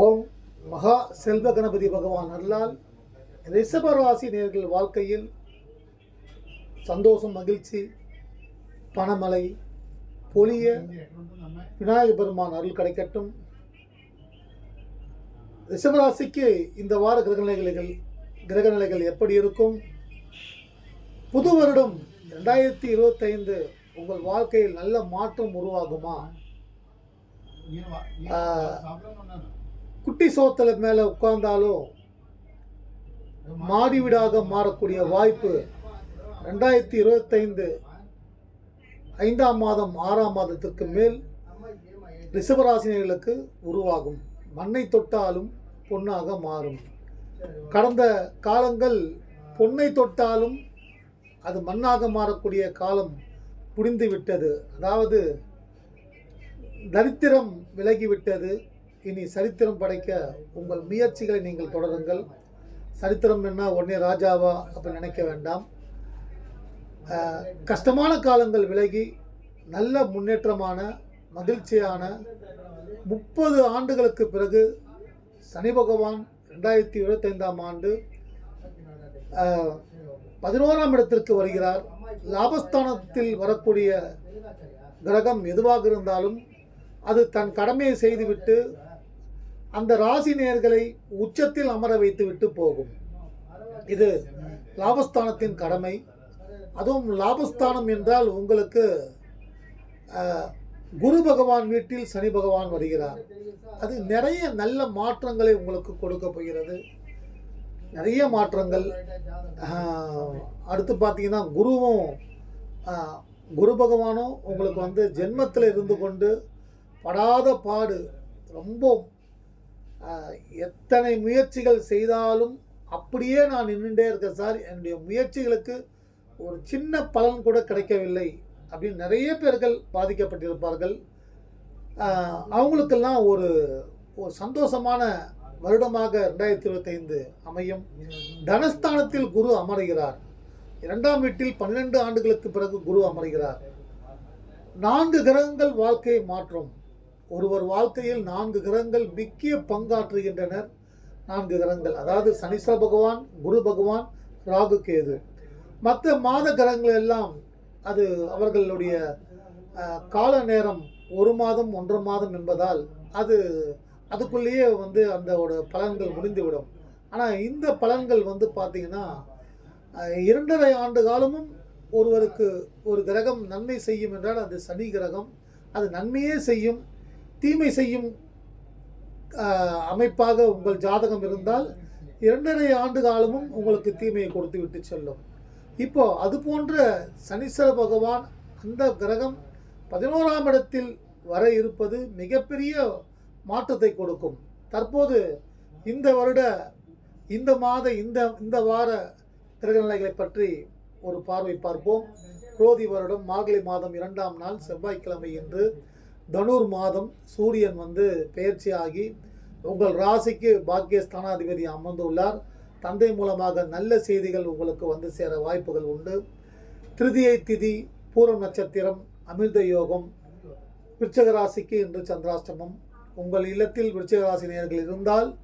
ஓம் மகா செல்வ கணபதி பகவான் அருளால் ரிஷபராசி நேர்கள் வாழ்க்கையில் சந்தோஷம் மகிழ்ச்சி பணமலை பொலிய விநாயகர் பெருமான் அருள் கிடைக்கட்டும். ரிஷபராசிக்கு இந்த வார கிரகநிலைகள் கிரகநிலைகள் எப்படி இருக்கும்? புது வருடம் ரெண்டாயிரத்தி இருபத்தைந்து உங்கள் வாழ்க்கையில் நல்ல மாற்றம் உருவாகுமா? குட்டி சோத்தல மேலே உட்கார்ந்தாலும் மாடி வீடாக மாறக்கூடிய வாய்ப்பு ரெண்டாயிரத்தி இருபத்தைந்து ஐந்தாம் மாதம் ஆறாம் மாதத்திற்கு மேல் ரிஷபராசினியர்களுக்கு உருவாகும். மண்ணை தொட்டாலும் பொன்னாக மாறும். கடந்த காலங்கள் பொன்னை தொட்டாலும் அது மண்ணாக மாறக்கூடிய காலம் புரிந்துவிட்டது அதாவது தரித்திரம் விலகிவிட்டது. இனி சரித்திரம் படைக்க உங்கள் முயற்சிகளை நீங்கள் தொடருங்கள். சரித்திரம் என்ன? உடனே ராஜாவா? அப்படி நினைக்க வேண்டாம். கஷ்டமான காலங்கள் விலகி நல்ல முன்னேற்றமான மகிழ்ச்சியான முப்பது ஆண்டுகளுக்கு பிறகு சனி பகவான் ரெண்டாயிரத்தி இருபத்தைந்தாம் ஆண்டு பதினோராம் இடத்திற்கு வருகிறார். லாபஸ்தானத்தில் வரக்கூடிய கிரகம் எதுவாக இருந்தாலும் அது தன் கடமையை செய்துவிட்டு அந்த ராசி நேர்களை உச்சத்தில் அமர வைத்துவிட்டு போகும். இது லாபஸ்தானத்தின் கடமை. அதுவும் லாபஸ்தானம் என்றால் உங்களுக்கு குரு பகவான் வீட்டில் சனி பகவான் வருகிறார். அது நிறைய நல்ல மாற்றங்களை உங்களுக்கு கொடுக்க போகிறது. நிறைய மாற்றங்கள். அடுத்து பார்த்தீங்கன்னா குருவும் குரு பகவானும் உங்களுக்கு வந்து ஜென்மத்தில் இருந்து கொண்டு படாத பாடு ரொம்ப எத்தனை முயற்சிகள் செய்தாலும் அப்படியே நான் நின்றுட்டே இருக்கேன் சார். என்னுடைய முயற்சிகளுக்கு ஒரு சின்ன பலன் கூட கிடைக்கவில்லை அப்படின்னு நிறைய பேர்கள் பாதிக்கப்பட்டிருப்பார்கள். அவங்களுக்கெல்லாம் ஒரு ஒரு சந்தோஷமான வருடமாக ரெண்டாயிரத்தி இருபத்தைந்து அமையும். தனஸ்தானத்தில் குரு அமர்கிறார். இரண்டாம் வீட்டில் பன்னிரெண்டு ஆண்டுகளுக்கு பிறகு குரு அமர்கிறார். நான்கு கிரகங்கள் வாழ்க்கையை மாற்றும். ஒருவர் வாழ்க்கையில் நான்கு கிரகங்கள் முக்கிய பங்காற்றுகின்றனர். நான்கு கிரகங்கள். அதாவது சனீஸ்வர பகவான் குரு பகவான் ராகு கேது. மற்ற மாத கிரகங்கள் எல்லாம் அது அவர்களுடைய கால நேரம் ஒரு மாதம் ஒன்றரை மாதம் என்பதால் அது அதுக்குள்ளேயே வந்து அந்த ஒரு பலன்கள் முடிந்துவிடும். ஆனால் இந்த பலன்கள் வந்து பார்த்தீங்கன்னா இரண்டரை ஆண்டு காலமும் ஒருவருக்கு ஒரு கிரகம் நன்மை செய்யும் என்றால் அது சனி கிரகம். அது நன்மையே செய்யும். தீமை செய்யும் அமைப்பாக உங்கள் ஜாதகம் இருந்தால் இரண்டரை ஆண்டு காலமும் உங்களுக்கு தீமையை கொடுத்து விட்டு செல்லும். இப்போ அது போன்ற சனீஸ்வர பகவான் அந்த கிரகம் பதினோராம் இடத்தில் வர இருப்பது மிகப்பெரிய மாற்றத்தை கொடுக்கும். தற்போது இந்த வருட இந்த மாத இந்த இந்த வார கிரகநிலைகளை பற்றி ஒரு பார்வை பார்ப்போம். குரோதி வருடம் மார்கழி மாதம் இரண்டாம் நாள் செவ்வாய்க்கிழமை என்று தனுர் மாதம் சூரியன் வந்து பெயர்ச்சியாகி உங்கள் ராசிக்கு பாக்கியஸ்தானாதிபதி அமர்ந்துள்ளார். தந்தை மூலமாக நல்ல செய்திகள் உங்களுக்கு வந்து சேர வாய்ப்புகள் உண்டு. திருதியை திதி பூரம் நட்சத்திரம் அமிர்த யோகம் விருச்சக ராசிக்கு இன்று சந்திராஷ்டமம். உங்கள் இல்லத்தில் விருச்சக ராசி இருந்தால்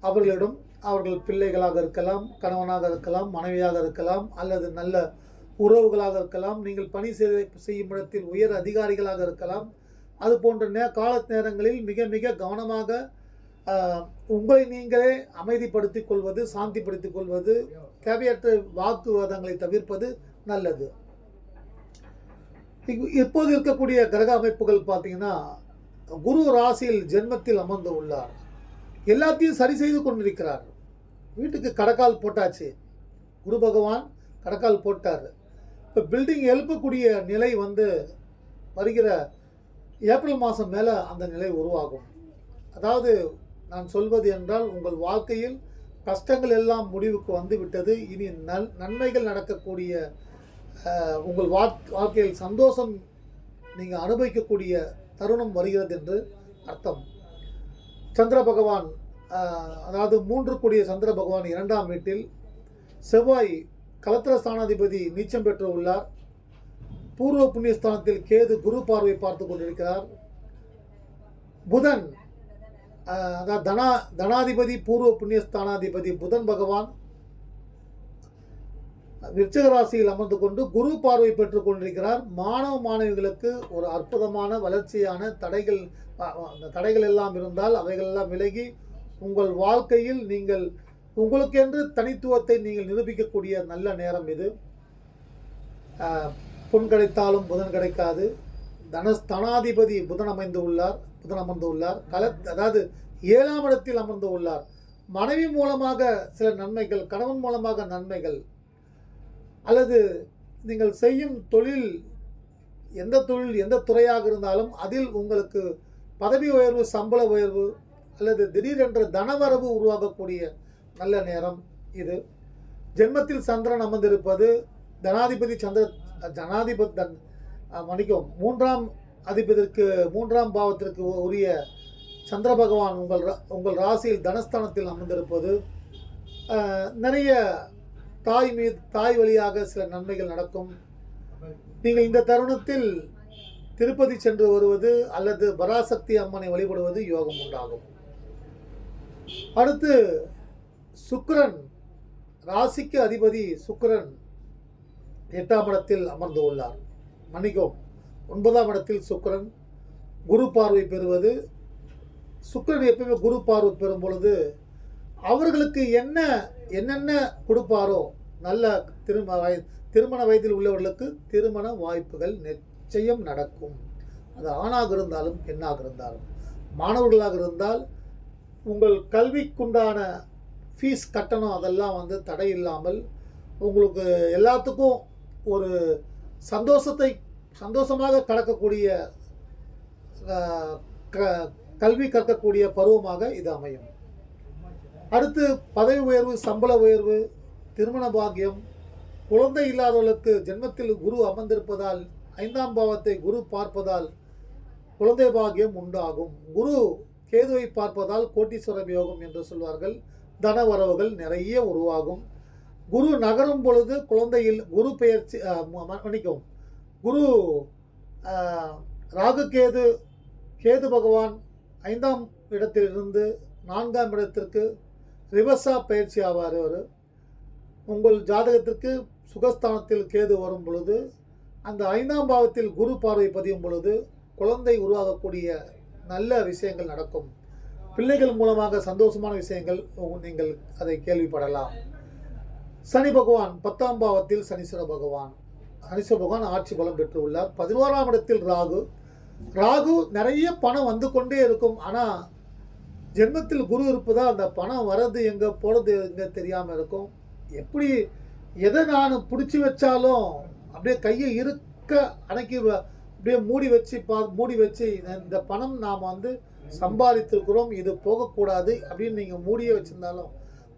அவர்களிடம் அவர்கள் பிள்ளைகளாக இருக்கலாம் கணவனாக இருக்கலாம் மனைவியாக இருக்கலாம் அல்லது நல்ல உறவுகளாக இருக்கலாம். நீங்கள் பணி செய்ய- செய்யும் இடத்தில் உயர் அதிகாரிகளாக இருக்கலாம். அது போன்ற நே கால நேரங்களில் மிக மிக கவனமாக உங்களை நீங்களே அமைதிப்படுத்திக் கொள்வது சாந்திப்படுத்திக் கொள்வது தேவையற்ற வாக்குவாதங்களை தவிர்ப்பது நல்லது. இப்போது இருக்கக்கூடிய கிரக அமைப்புகள் பார்த்தீங்கன்னா குரு ராசியில் ஜென்மத்தில் அமர்ந்து உள்ளார். எல்லாத்தையும் சரி செய்து கொண்டிருக்கிறார். வீட்டுக்கு கடக்கால் போட்டாச்சு. குரு பகவான் கடக்கால் போட்டார். இப்போ பில்டிங் எழுப்பக்கூடிய நிலை வந்து வருகிற ஏப்ரல் மாதம் மேலே அந்த நிலை உருவாகும். அதாவது நான் சொல்வது என்றால் உங்கள் வாழ்க்கையில் கஷ்டங்கள் எல்லாம் முடிவுக்கு வந்து விட்டது. இனி நல் நன்மைகள் நடக்கக்கூடிய உங்கள் வாழ்- வாழ்க்கையில் சந்தோஷம் நீங்கள் அனுபவிக்கக்கூடிய தருணம் வருகிறது என்று அர்த்தம். சந்திர பகவான் அதாவது மூன்று கூடிய சந்திர பகவான் இரண்டாம் வீட்டில் செவ்வாய் கலத்திர ஸ்தானாதிபதி நீச்சம் பெற்று உள்ளார். பூர்வ புண்ணியஸ்தானத்தில் கேது குரு பார்வை பார்த்து கொண்டிருக்கிறார். புதன் அதாவது தனா தனாதிபதி பூர்வ புண்ணியஸ்தானாதிபதி புதன் பகவான் விருச்சிக ராசியில் அமர்ந்து கொண்டு குரு பார்வை பெற்றுக் கொண்டிருக்கிறார். மாணவ மாணவிகளுக்கு ஒரு அற்புதமான வளர்ச்சியான தடைகள் அந்த தடைகள் எல்லாம் இருந்தால் அவைகள் எல்லாம் விலகி உங்கள் வாழ்க்கையில் நீங்கள் உங்களுக்கென்று தனித்துவத்தை நீங்கள் நிரூபிக்கக்கூடிய நல்ல நேரம் இது. பொன் கிடைத்தாலும் புதன் கிடைக்காது. தனஸ் தனாதிபதி புதன் அமைந்து உள்ளார் புதன் அமர்ந்து உள்ளார். கல அதாவது ஏழாம் இடத்தில் அமர்ந்து உள்ளார். மனைவி மூலமாக சில நன்மைகள் கணவன் மூலமாக நன்மைகள் அல்லது நீங்கள் செய்யும் தொழில் எந்த தொழில் எந்த துறையாக இருந்தாலும் அதில் உங்களுக்கு பதவி உயர்வு சம்பள உயர்வு அல்லது திடீரென்ற தனவரவு உருவாகக்கூடிய நல்ல நேரம் இது. ஜென்மத்தில் சந்திரன் அமர்ந்திருப்பது தனாதிபதி சந்திர ஜனாதிபதி தன் அஹ், மூன்றாம் அதிபதிற்கு மூன்றாம் பாவத்திற்கு உரிய சந்திர பகவான் உங்கள் ரா- உங்கள் ராசியில் தனஸ்தானத்தில் அமர்ந்திருப்பது நிறைய தாய் மீது தாய் வழியாக சில நன்மைகள் நடக்கும். நீங்கள் இந்த தருணத்தில் திருப்பதி சென்று வருவது அல்லது பராசக்தி அம்மனை வழிபடுவது யோகம் உண்டாகும். அடுத்து சுக்கரன் ராசிக்கு அதிபதி சுக்கரன் எட்டாம் இடத்தில் அமர்ந்து உள்ளார். மன்னிக்கவும் ஒன்பதாம் இடத்தில் சுக்கிரன் குரு பார்வை பெறுவது சுக்கிரன் எப்பவுமே குரு பார்வை பெறும் பொழுது அவர்களுக்கு என்ன என்னென்ன கொடுப்பாரோ நல்ல திருமண வய- திருமண வயதில் உள்ளவர்களுக்கு திருமண வாய்ப்புகள் நிச்சயம் நடக்கும். அது ஆணாக இருந்தாலும் பெண்ணாக இருந்தாலும். மாணவர்களாக இருந்தால் உங்கள் கல்விக்குண்டான ஃபீஸ் கட்டணம் அதெல்லாம் வந்து தடை இல்லாமல் உங்களுக்கு எல்லாத்துக்கும் ஒரு சந்தோஷத்தை சந்தோஷமாக கடக்கக்கூடிய க- கல்வி கற்கக்கூடிய பருவமாக இது அமையும். அடுத்து பதவி உயர்வு சம்பள உயர்வு திருமண பாக்கியம் குழந்தை இல்லாதவர்களுக்கு ஜென்மத்தில் குரு அமர்ந்திருப்பதால் ஐந்தாம் பாவத்தை குரு பார்ப்பதால் குழந்தை பாக்கியம் உண்டாகும். குரு கேதுவை பார்ப்பதால் கோட்டீஸ்வர யோகம் என்று சொல்வார்கள். தன வரவுகள் நிறைய உருவாகும். குரு நகரும் பொழுது குழந்தையில் குரு பெயர்ச்சி மன்னிக்கும் குரு ராகு கேது கேது பகவான் ஐந்தாம் இடத்திலிருந்து நான்காம் இடத்திற்கு ரிவர்ஸா பயிற்சி ஆவார் அவர் உங்கள் ஜாதகத்திற்கு சுகஸ்தானத்தில் கேது வரும் பொழுது அந்த ஐந்தாம் பாவத்தில் குரு பார்வை பதியும் பொழுது குழந்தை உருவாகக்கூடிய நல்ல விஷயங்கள் நடக்கும். பிள்ளைகள் மூலமாக சந்தோஷமான விஷயங்கள் நீங்கள் அதை கேள்விப்படலாம். சனி பகவான் பத்தாம் பாவத்தில் சனீஸ்வர பகவான். சனீஸ்வர பகவான் ஆட்சி பலம் பெற்றுள்ளார். பதினோராம் இடத்தில் ராகு. ராகு நிறைய பணம் வந்து கொண்டே இருக்கும். ஆனால் ஜென்மத்தில் குரு இருப்பதால் அந்த பணம் வர்றது எங்கே போகிறது எங்கே தெரியாமல் இருக்கும். எப்படி எதை நான் பிடிச்சி வச்சாலும் அப்படியே கையை இருக்க அடக்கி வ- அப்படியே மூடி வச்சு பா மூடி வச்சு இந்த பணம் நாம் வந்து சம்பாதித்திருக்கிறோம். இது போகக்கூடாது அப்படின்னு நீங்கள் மூடியே வச்சுருந்தாலும்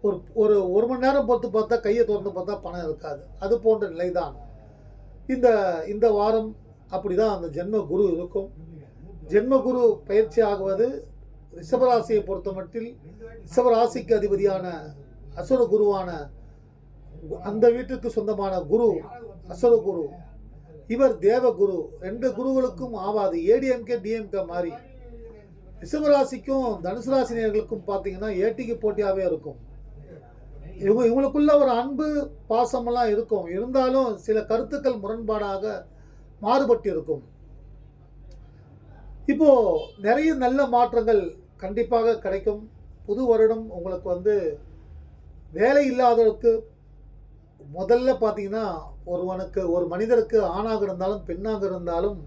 ஒரு ஒரு ஒரு மணி நேரம் பொறுத்து பார்த்தா கையை திறந்து பார்த்தா பணம் இருக்காது. அது போன்ற நிலை தான் இந்த இந்த வாரம் அப்படி தான் அந்த ஜென்ம குரு இருக்கும். ஜென்ம குரு பயிற்சி ஆகுவது ரிஷபராசியை பொறுத்தமட்டில் ரிஷபராசிக்கு அதிபதியான அசுர குருவான அந்த வீட்டுக்கு சொந்தமான குரு அசுர குரு. இவர் தேவகுரு ரெண்டு குருகளுக்கும் ஆவாது. ஏடிஎம்கே டிஎம்கே மாதிரி ரிஷபராசிக்கும் தனுசு ராசினியர்களுக்கும் பார்த்தீங்கன்னா ஏட்டிக்கு போட்டியாகவே இருக்கும். இவங்க இவங்களுக்குள்ள ஒரு அன்பு பாசமெல்லாம் இருக்கும். இருந்தாலும் சில கருத்துக்கள் முரண்பாடாக மாறுபட்டு இருக்கும். இப்போ நிறைய நல்ல மாற்றங்கள் கண்டிப்பாக கிடைக்கும். புது வருடம் உங்களுக்கு வந்து வேலை இல்லாதவருக்கு முதல்ல பார்த்தீங்கன்னா ஒருவனுக்கு ஒரு மனிதருக்கு ஆணாக இருந்தாலும் பெண்ணாக இருந்தாலும்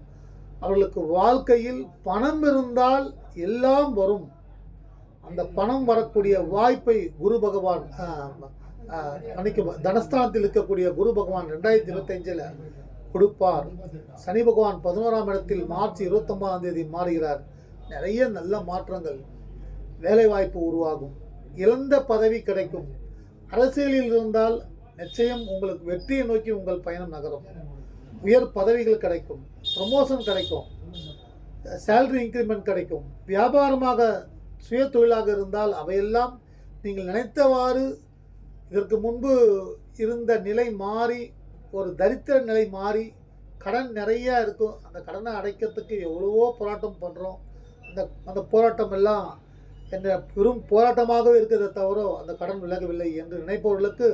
அவர்களுக்கு வாழ்க்கையில் பணம் இருந்தால் எல்லாம் வரும். அந்த பணம் வரக்கூடிய வாய்ப்பை குரு பகவான் தனஸ்தானத்தில் இருக்கக்கூடிய குரு பகவான் ரெண்டாயிரத்தி இருபத்தஞ்சில் கொடுப்பார். சனி பகவான் பதினோராம் இடத்தில் மார்ச் இருபத்தொன்பதாம் தேதி மாறுகிறார். நிறைய நல்ல மாற்றங்கள் வேலைவாய்ப்பு உருவாகும். இழந்த பதவி கிடைக்கும். அரசியலில் இருந்தால் நிச்சயம் உங்களுக்கு வெற்றியை நோக்கி உங்கள் பயணம் நகரும். உயர் பதவிகள் கிடைக்கும் ப்ரமோஷன் கிடைக்கும் சேல்ரி இன்க்ரிமெண்ட் கிடைக்கும். வியாபாரமாக சுய தொழிலாக இருந்தால் அவையெல்லாம் நீங்கள் நினைத்தவாறு இதற்கு முன்பு இருந்த நிலை மாறி ஒரு தரித்திர நிலை மாறி கடன் நிறையா இருக்கும். அந்த கடனை அடைக்கிறதுக்கு எவ்வளவோ போராட்டம் பண்ணுறோம் அந்த அந்த போராட்டம் எல்லாம் என்ற பெரும் போராட்டமாகவே இருக்கிறத தவிர அந்த கடன் விலகவில்லை என்று நினைப்பவர்களுக்கு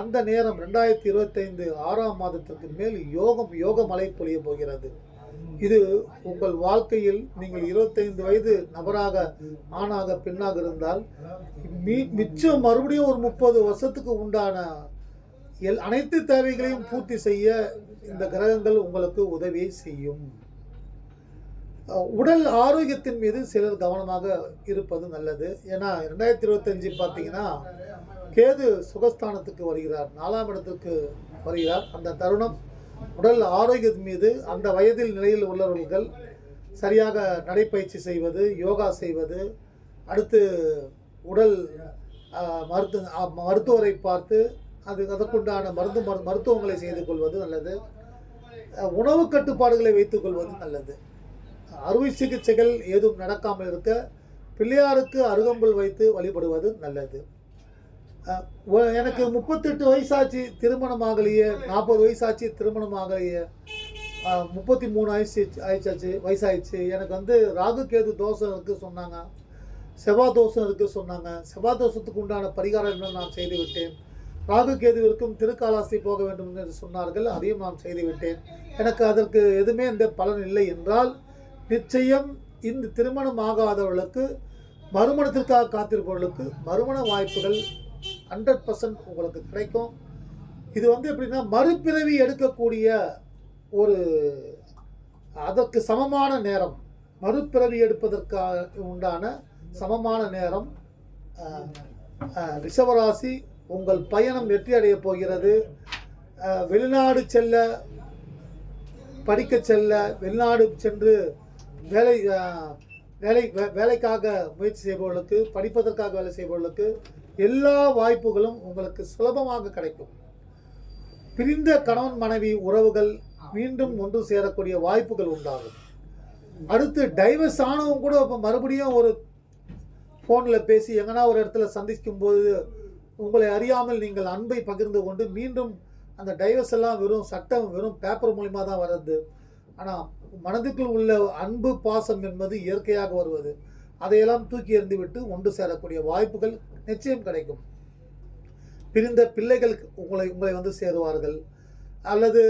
அந்த நேரம் ரெண்டாயிரத்தி இருபத்தைந்து ஆறாம் மாதத்திற்கு மேல் யோகம் யோக மழை பொழிய போகிறது. இது உங்கள் வாழ்க்கையில் நீங்கள் இருபத்தைந்து வயது நபராக ஆணாக பெண்ணாக இருந்தால் மீ மிச்சம் மறுபடியும் ஒரு முப்பது வருஷத்துக்கு உண்டான எல் அனைத்து தேவைகளையும் பூர்த்தி செய்ய இந்த கிரகங்கள் உங்களுக்கு உதவியை செய்யும். உடல் ஆரோக்கியத்தின் மீது சிலர் கவனமாக இருப்பது நல்லது. ஏன்னா ரெண்டாயிரத்தி இருபத்தஞ்சு பார்த்தீங்கன்னா கேது சுகஸ்தானத்துக்கு வருகிறார் நாலாம் இடத்துக்கு வருகிறார். அந்த தருணம் உடல் ஆரோக்கியத்தின் மீது அந்த வயதில் நிலையில் உள்ளவர்கள் சரியாக நடைப்பயிற்சி செய்வது யோகா செய்வது அடுத்து உடல் மருத்து மருத்துவரை பார்த்து அது அதற்குண்டான மருந்து மரு- மருத்துவங்களை செய்து கொள்வது நல்லது. உணவு கட்டுப்பாடுகளை வைத்துக் கொள்வது நல்லது. அறுவை சிகிச்சைகள் ஏதும் நடக்காமல் இருக்க பிள்ளையாருக்கு அருகம்புல் வைத்து வழிபடுவது நல்லது. எனக்கு முப்பத்தெட்டு வயசாச்சு திருமணம் ஆகலையே நாற்பது வயசாச்சு திருமணம் ஆகலையே. முப்பத்தி மூணு வயசு ஆயிடுச்சாச்சு வயசாயிடுச்சு. எனக்கு வந்து ராகு கேது தோஷம் இருக்குது சொன்னாங்க. செவ்வாய் தோஷம் இருக்குது சொன்னாங்க. செவ்வாய் தோஷத்துக்கு உண்டான பரிகாரம் என்ன நான் செய்து விட்டேன் ராகு கேதுவிற்கும் திருக்காலாஸ்தி போக வேண்டும் என்று சொன்னார்கள். அதையும் நான் செய்து விட்டேன் எனக்கு அதற்கு எதுவுமே இந்த பலன் இல்லை என்றால் நிச்சயம் இந்த திருமணம் ஆகாதவர்களுக்கு மறுமணத்திற்காக காத்திருப்பவர்களுக்கு மறுமண வாய்ப்புகள் ஹண்ட்ரட் பர்சன்ட் உங்களுக்கு கிடைக்கும். இது வந்து எப்படின்னா மறுபிறவி எடுக்கக்கூடிய ஒரு அதற்கு சமமான நேரம். மறுபிறவி எடுப்பதற்காக உண்டான சமமான நேரம் ரிஷவராசி உங்கள் பயணம் வெற்றி அடையப் போகிறது. வெளிநாடு செல்ல படிக்க செல்ல வெளிநாடு சென்று வேலை வேலை வே- வேலைக்காக முயற்சி செய்பவர்களுக்கு படிப்பதற்காக வேலை செய்பவர்களுக்கு எல்லா வாய்ப்புகளும் உங்களுக்கு சுலபமாக கிடைக்கும். பிரிந்த கணவன் மனைவி உறவுகள் மீண்டும் ஒன்று சேரக்கூடிய வாய்ப்புகள் உண்டாகும். அடுத்து டைவர்ஸ் ஆனவங்க கூட இப்போ மறுபடியும் ஒரு ஃபோனில் பேசி எங்கன்னா ஒரு இடத்துல சந்திக்கும் போது உங்களை அறியாமல் நீங்கள் அன்பை பகிர்ந்து கொண்டு மீண்டும் அந்த டைவர்ஸ் எல்லாம் வெறும் சட்டம் வெறும் பேப்பர் மூலிமா தான் வர்றது. ஆனால் மனதுக்குள் உள்ள அன்பு பாசம் என்பது இயற்கையாக வருவது. அதையெல்லாம் தூக்கி எறிந்து விட்டு ஒன்று சேரக்கூடிய வாய்ப்புகள் நிச்சயம் கிடைக்கும். பிரிந்த பிள்ளைகள் உங்களை உங்களை வந்து சேருவார்கள். அல்லது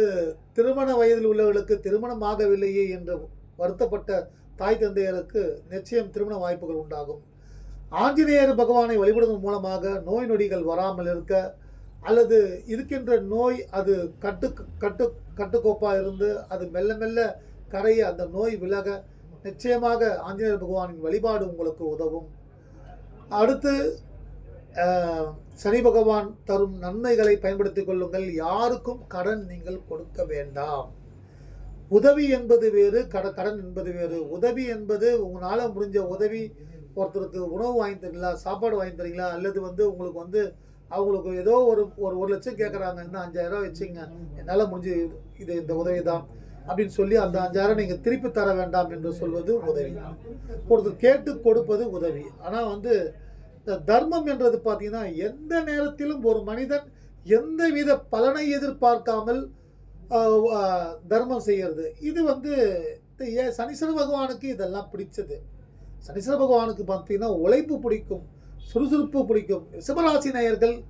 திருமண வயதில் உள்ளவர்களுக்கு திருமணம் ஆகவில்லையே என்று வருத்தப்பட்ட தாய் தந்தையருக்கு நிச்சயம் திருமண வாய்ப்புகள் உண்டாகும். ஆஞ்சநேயர் பகவானை வழிபடுவதன் மூலமாக நோய் நொடிகள் வராமல் இருக்க அல்லது இருக்கின்ற நோய் அது கட்டு கட்டு கட்டுக்கோப்பாக இருந்து அது மெல்ல மெல்ல கரையை அந்த நோய் விலக நிச்சயமாக ஆஞ்சநேயர் பகவானின் வழிபாடு உங்களுக்கு உதவும். அடுத்து சனி பகவான் தரும் நன்மைகளை பயன்படுத்திக் கொள்ளுங்கள். யாருக்கும் கடன் நீங்கள் கொடுக்க வேண்டாம். உதவி என்பது வேறு கட கடன் என்பது வேறு. உதவி என்பது உங்களால் முடிஞ்ச உதவி. ஒருத்தருக்கு உணவு வாங்கி தரீங்களா சாப்பாடு வாங்கி தரீங்களா அல்லது வந்து உங்களுக்கு வந்து அவங்களுக்கு ஏதோ ஒரு ஒரு ஒரு லட்சம் கேட்குறாங்க இன்னும் அஞ்சாயிரம் ரூபாய் வச்சுங்க. என்னால் முடிஞ்சு இது இந்த உதவி தான் அப்படின்னு சொல்லி அந்த அஞ்சாயிரம் நீங்கள் திருப்பி தர வேண்டாம் என்று சொல்வது உதவி. ஒருத்தர் கேட்டு கொடுப்பது உதவி. ஆனால் வந்து இந்த தர்மம் என்றது பார்த்தீங்கன்னா எந்த நேரத்திலும் ஒரு மனிதன் எந்தவித பலனை எதிர்பார்க்காமல் தர்மம் செய்கிறது இது வந்து ஏ- சனீஸ்வர பகவானுக்கு இதெல்லாம் பிடிச்சது. சனீஸ்வர பகவானுக்கு பார்த்தீங்கன்னா உழைப்பு பிடிக்கும் சுறுசுறுப்பு பிடிக்கும். ரிஷபராசி நேயர்கள்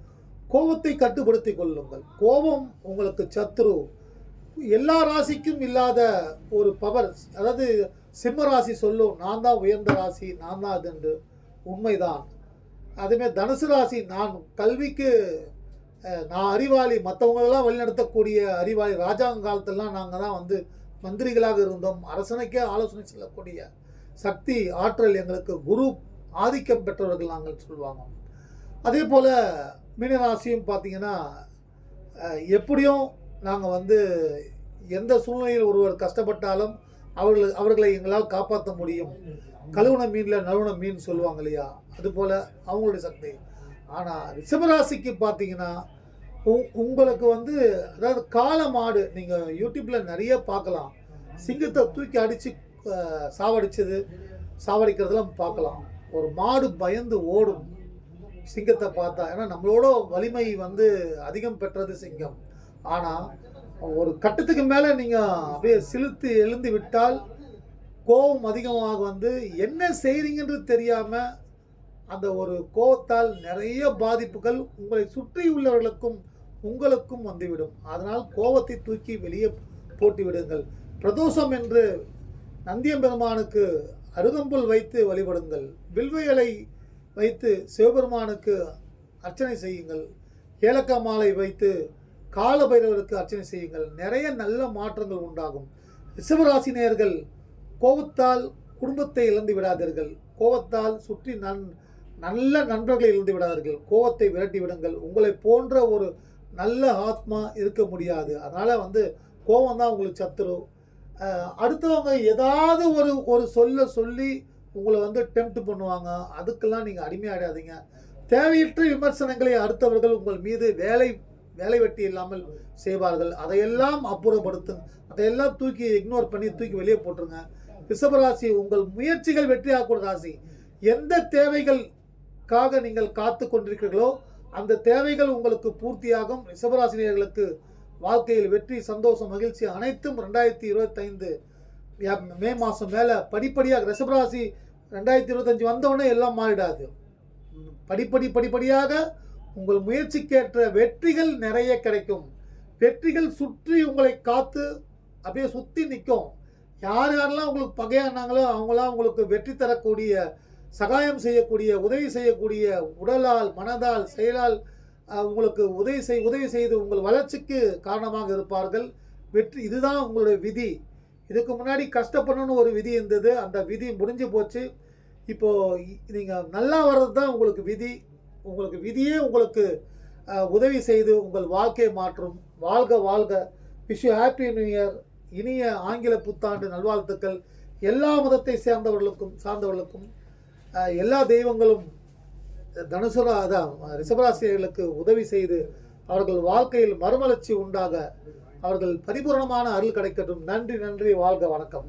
கோபத்தை கட்டுப்படுத்திக் கொள்ளுங்கள். கோபம் உங்களுக்கு சத்ரு. எல்லா ராசிக்கும் இல்லாத ஒரு பவர் அதாவது சிம்ம ராசி சொல்லும் நான் தான் உயர்ந்த ராசி நான் தான் அதுண்டு உண்மைதான். அதேமாதிரி தனுசு ராசி நான் கல்விக்கு நான் அறிவாளி மற்றவங்களெல்லாம் வழிநடத்தக்கூடிய அறிவாளி ராஜாங்க காலத்திலலாம் நாங்கள் தான் வந்து மந்திரிகளாக இருந்தோம். அரசனுக்கே ஆலோசனை சொல்லக்கூடிய சக்தி ஆற்றல் எங்களுக்கு குரு ஆதிக்கம் பெற்றவர்கள் நாங்கள் சொல்லுவாங்க. அதே போல் மீனராசியும் பார்த்தீங்கன்னா எப்படியும் நாங்கள் வந்து எந்த சூழ்நிலையில் ஒருவர் கஷ்டப்பட்டாலும் அவர்கள் அவர்களை எங்களால் காப்பாற்ற முடியும். கழுவுன மீனில் நறுவன மீன் சொல்லுவாங்க இல்லையா? அதுபோல் அவங்களுடைய சக்தி. ஆனால் ரிஷபராசிக்கு பார்த்தீங்கன்னா உ- உங்களுக்கு வந்து அதாவது காளை மாடு நீங்கள் யூடியூப்பில் நிறைய பார்க்கலாம். சிங்கத்தை தூக்கி அடித்து சாவடிச்சது சாவடிக்கிறதெல்லாம் பார்க்கலாம். ஒரு மாடு பயந்து ஓடும். சிங்கத்தை பார்த்தா ஏன்னா நம்மளோட வலிமை வந்து அதிகம் பெற்றது சிங்கம். ஆனால் ஒரு கட்டத்துக்கு மேலே நீங்கள் அப்படியே சிலுத்து எழுந்து விட்டால் கோபம் அதிகமாக வந்து என்ன செய்கிறீங்கன்றது தெரியாமல் அந்த ஒரு கோவத்தால் நிறைய பாதிப்புகள் உங்களை சுற்றி உள்ளவர்களுக்கும் உங்களுக்கும் வந்துவிடும். அதனால் கோவத்தை தூக்கி வெளியே போட்டு விடுங்கள். பிரதோஷம் என்று நந்தியம்பெருமானுக்கு அருகம்புல் வைத்து வழிபடுங்கள். வில்வைகளை வைத்து சிவபெருமானுக்கு அர்ச்சனை செய்யுங்கள். ஏலக்காய் மாலை வைத்து கால பைரவருக்கு அர்ச்சனை செய்யுங்கள். நிறைய நல்ல மாற்றங்கள் உண்டாகும். ரிஷபராசி நேர்கள் கோபத்தால் குடும்பத்தை இழந்து விடாதீர்கள். கோபத்தால் சுற்றி நன் நல்ல நண்பர்களை இழந்து விடாதீர்கள். கோபத்தை விரட்டி விடுங்கள். உங்களை போன்ற ஒரு நல்ல ஆத்மா இருக்க முடியாது. அதனால் வந்து கோபம் தான் உங்களுக்கு சத்துரு. அடுத்தவங்க ஏதாவது ஒரு ஒரு சொல்ல சொல்லி உங்களை வந்து டெம்ப்ட் பண்ணுவாங்க. அதுக்கெல்லாம் நீங்கள் அடிமையாடாதீங்க தேவையற்ற விமர்சனங்களை அடுத்தவர்கள் உங்கள் மீது வேலை வேலை வெட்டி இல்லாமல் செய்வார்கள். அதையெல்லாம் அப்புறப்படுத்தும் அதையெல்லாம் தூக்கி இக்னோர் பண்ணி தூக்கி வெளியே போட்டுருங்க. ரிஷபராசி உங்கள் முயற்சிகள் வெற்றியாகக்கூடிய ராசி. எந்த தேவைகளுக்காக நீங்கள் காத்து கொண்டிருக்கிறீர்களோ அந்த தேவைகள் உங்களுக்கு பூர்த்தியாகும். ரிஷபராசினியர்களுக்கு வாழ்க்கையில் வெற்றி சந்தோஷம் மகிழ்ச்சி அனைத்தும் ரெண்டாயிரத்தி இருபத்தைந்து மே மாதம் மேலே படிப்படியாக ரிஷபராசி ரெண்டாயிரத்தி இருபத்தஞ்சி வந்தவுடனே எல்லாம் மாறிடாது. படிப்படி படிப்படியாக உங்கள் முயற்சிக்கேற்ற வெற்றிகள் நிறைய கிடைக்கும். வெற்றிகள் சுற்றி உங்களை காத்து அப்படியே சுற்றி நிற்கும். யார் யாரெல்லாம் உங்களுக்கு பகையானாங்களோ அவங்களாம் உங்களுக்கு வெற்றி தரக்கூடிய சகாயம் செய்யக்கூடிய உதவி செய்யக்கூடிய உடலால் மனதால் செயலால் உங்களுக்கு உதவி செய் உதவி செய்து உங்கள் வளர்ச்சிக்கு காரணமாக இருப்பார்கள். வெற்றி இதுதான் உங்களுடைய விதி. இதுக்கு முன்னாடி கஷ்டப்படணும்னு ஒரு விதி இருந்தது. அந்த விதி முடிஞ்சு போச்சு. இப்போது நீங்கள் நல்லா வர்றது தான் உங்களுக்கு விதி. உங்களுக்கு விதியே உங்களுக்கு உதவி செய்து உங்கள் வாழ்க்கையை மாற்றும். வாழ்க வாழ்க. Wish happy new year. இனிய ஆங்கில புத்தாண்டு நல்வாழ்த்துக்கள். எல்லா மதத்தை சேர்ந்தவர்களுக்கும் சார்ந்தவர்களுக்கும் எல்லா தெய்வங்களும் தனுசுரா அதான் ரிஷபராசிரியர்களுக்கு உதவி செய்து அவர்கள் வாழ்க்கையில் மறுமலர்ச்சி உண்டாக அவர்கள் பரிபூரணமான அருள் கிடைக்கட்டும். நன்றி நன்றி. வாழ்க வணக்கம்.